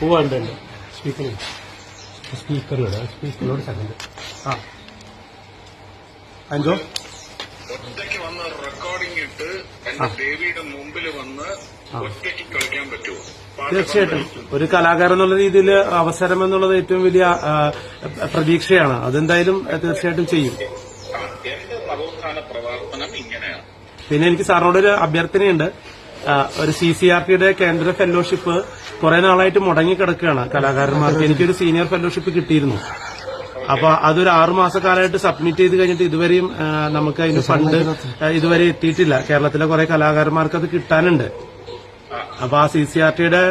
പോവാണ്ട് സ്പീക്കറിൽ. സ്പീക്കറിനോട് സ്പീക്കറിനോട് സെക്കൻഡ് ആ. അഞ്ചോ? ഒറ്റയ്ക്ക് വന്ന റെക്കോർഡിംഗ് ഇട്ട് എന്റെ ദേവിയുടെ മുമ്പിൽ വന്ന് ഒറ്റയ്ക്ക് കളിക്കാൻ പറ്റുമോ? തീർച്ചയായിട്ടും. ഒരു കലാകാരൻ എന്നുള്ള രീതിയിൽ അവസരം എന്നുള്ളത് ഏറ്റവും വലിയ പ്രതീക്ഷയാണ്. അതെന്തായാലും തീർച്ചയായിട്ടും ചെയ്യും. ആ, എന്റെ നവോത്ഥാന പ്രവർത്തനം ഇങ്ങനെയാണ്. പിന്നെ എനിക്ക് സാറിനോട് ഒരു അഭ്യർത്ഥനയുണ്ട്. ഒരു സി സി ആർ ടിയുടെ കേന്ദ്ര ഫെലോഷിപ്പ് കുറെ നാളായിട്ട് മുടങ്ങിക്കിടക്കുകയാണ് കലാകാരന്മാർക്ക് എനിക്കൊരു സീനിയർ ഫെലോഷിപ്പ് കിട്ടിയിരുന്നു. അപ്പൊ അതൊരു ആറു മാസക്കാലമായിട്ട് സബ്മിറ്റ് ചെയ്ത് കഴിഞ്ഞിട്ട് ഇതുവരെയും നമുക്ക് അതിന് ഫണ്ട് ഇതുവരെ എത്തിയിട്ടില്ല. കേരളത്തിലെ കുറെ കലാകാരന്മാർക്ക് അത് കിട്ടാനുണ്ട്. അപ്പൊ ആ സി സി ആർ ടിയുടെ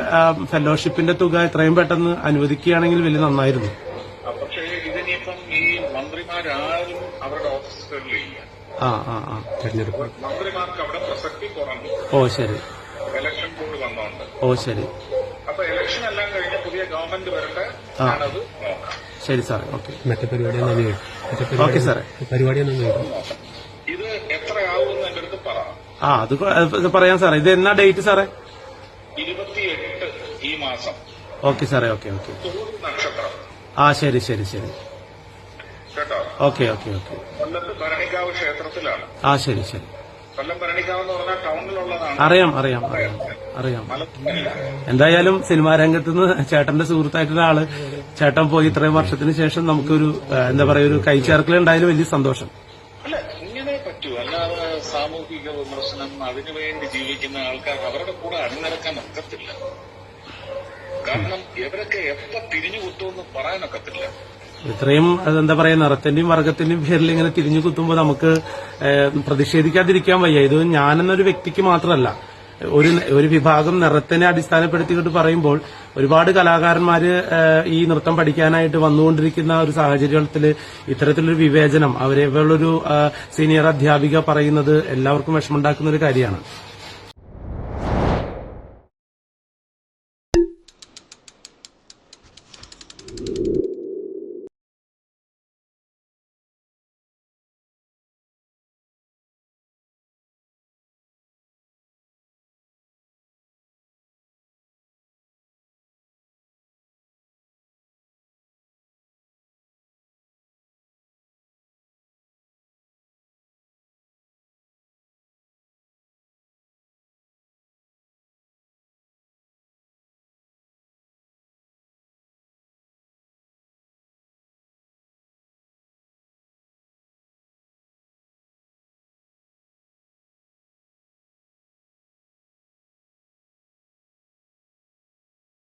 ഫെലോഷിപ്പിന്റെ തുക എത്രയും പെട്ടെന്ന് അനുവദിക്കുകയാണെങ്കിൽ വലിയ നന്നായിരുന്നു. ഇതിനിപ്പം ഈ മന്ത്രിമാരാരും അവരുടെ ഓഫീസുകളിലില്ല. ആ ആ ആ. തെരഞ്ഞെടുപ്പ്. മന്ത്രിമാർക്ക് അവിടെ പ്രസക്തി കുറഞ്ഞു. ഓ ശരി. ഇലക്ഷൻ ബോർഡ് വന്നോണ്ട്. ഓ ശരി. അപ്പൊ ഇലക്ഷൻ എല്ലാം കഴിഞ്ഞ് പുതിയ ഗവൺമെന്റ് വരട്ടെ ആണത് ഞാനത് നോക്കാം. ശരി സാറേ. ഓക്കെ. മറ്റേ പരിപാടി ഒന്നും ഓക്കെ സാറേ. പരിപാടി ഒന്നും ഇത് എത്രയാവും എന്റെ അടുത്ത് പറ. ആ അത് പറയാം സാറേ. ഇത് എന്നാ ഡേറ്റ് സാറേ? ഇരുപത്തിയെട്ട് ഈ മാസം. ഓക്കെ സാറേ. Okay okay. നക്ഷത്രം. ആ ശരി ശരി ശരി. Okay okay okay. കൊല്ലത്ത് ഭരണിക്കാവ് ക്ഷേത്രത്തിലാണ്. ആ ശരി ശരി. കൊല്ലം ഭരണിക്കാവ് എന്ന് പറഞ്ഞാൽ ടൗണിലുള്ളതാണ്. അറിയാം അറിയാം അറിയാം അറിയാം. എന്തായാലും സിനിമാ രംഗത്ത് നിന്ന് ചേട്ടന്റെ സുഹൃത്തായിട്ടുള്ള ആൾ ചേട്ടൻ പോയി ഇത്രയും വർഷത്തിന് ശേഷം നമുക്കൊരു എന്താ പറയാ ഒരു കൈച്ചേർക്കൽ ഉണ്ടായാലും വലിയ സന്തോഷം. അല്ല ഇങ്ങനെ പറ്റൂ. അല്ലാതെ സാമൂഹിക വിമർശനം അതിനുവേണ്ടി ജീവിക്കുന്ന ആൾക്കാർ അവരുടെ കൂടെ അണിനിരക്കാൻ ഒക്കത്തില്ല. കാരണം ഇവരൊക്കെ എപ്പോ തിരിഞ്ഞു കുത്തുമെന്ന് പറയാനൊക്കത്തില്ല. ഇത്രയും എന്താ പറയാ നിറത്തിന്റെയും വർഗത്തിന്റെയും പേരിൽ ഇങ്ങനെ തിരിഞ്ഞു കുത്തുമ്പോൾ നമുക്ക് പ്രതിഷേധിക്കാതിരിക്കാൻ വയ്യ. ഇത് ഞാനെന്നൊരു വ്യക്തിക്ക് മാത്രമല്ല. ഒരു ഒരു വിഭാഗം നിറത്തിനെ അടിസ്ഥാനപ്പെടുത്തിയിട്ട് പറയുമ്പോൾ ഒരുപാട് കലാകാരന്മാര് ഈ നൃത്തം പഠിക്കാനായിട്ട് വന്നുകൊണ്ടിരിക്കുന്ന ഒരു സാഹചര്യത്തിൽ ഇത്തരത്തിലൊരു വിവേചനം അവരെ ഒരു സീനിയർ അധ്യാപിക പറയുന്നത് എല്ലാവർക്കും വിഷമമുണ്ടാക്കുന്ന ഒരു കാര്യമാണ്.